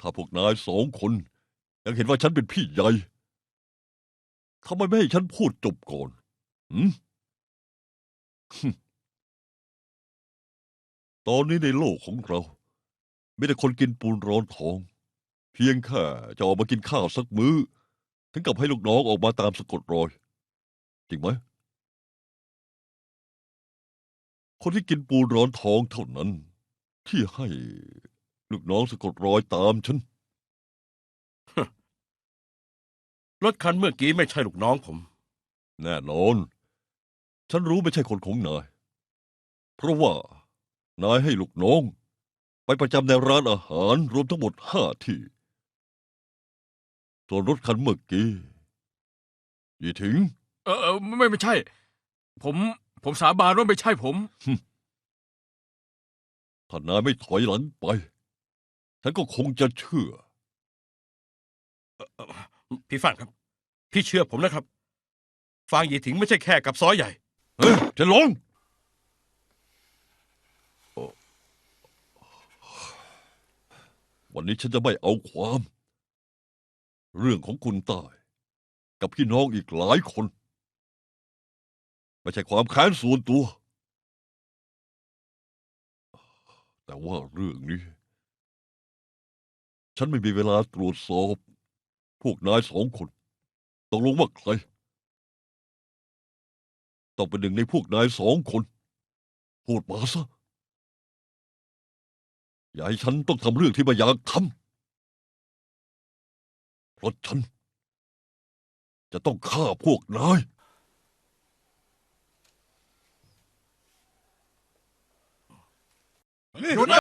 ถ้าพวกนายสองคน ยังเห็นว่าฉันเป็นพี่ใหญ่ทำไมไม่ให้ฉันพูดจบก่อนหืมตอนนี้ในโลกของเราไม่แต่คนกินปูนร้อนทอง เพียงแค่จะออกมากินข้าวสักมื้อ ถึงกับให้ลูกน้องออกมาตามสะกดรอย จริงไหม คนที่กินปูนร้อนทองเท่านั้น ที่ให้ลูกน้องสะกดรอยตามฉัน รถคันเมื่อกี้ไม่ใช่ลูกน้องผม แน่นอน ฉันรู้ไม่ใช่คนของนาย เพราะว่านายให้ลูกน้อง ไปประจำในร้านอาหารรวมทั้งหมดห้าที่ ส่วนรถคันเมื่อกี้ยี่ถิงเออเออไม่ไม่ใช่ ผม ผมสาบานว่าไม่ใช่ผม ถ้านายไม่ถอยหลังไป ฉันก็คงจะเชื่อพี่ฟังครับ พี่เชื่อผมนะครับ ฟางหยีถิงไม่ใช่แค่กับซอยใหญ่ เฮ้ยจะลง วันนี้ฉันจะไม่เอาความ เรื่องของคุณใต้กับพี่น้องอีกหลายคน ไม่ใช่ความแค้นส่วนตัว แต่ว่าเรื่องนี้ ฉันไม่มีเวลาตรวจสอบ พวกนายสองคนตกลงว่าใครต้องเป็นหนึ่งในพวกนายสองคนพูดมาซะอย่าให้ฉันต้องทำเรื่องที่ไม่อยากทำเพราะฉันจะต้องฆ่าพวกนาย หยุดนะ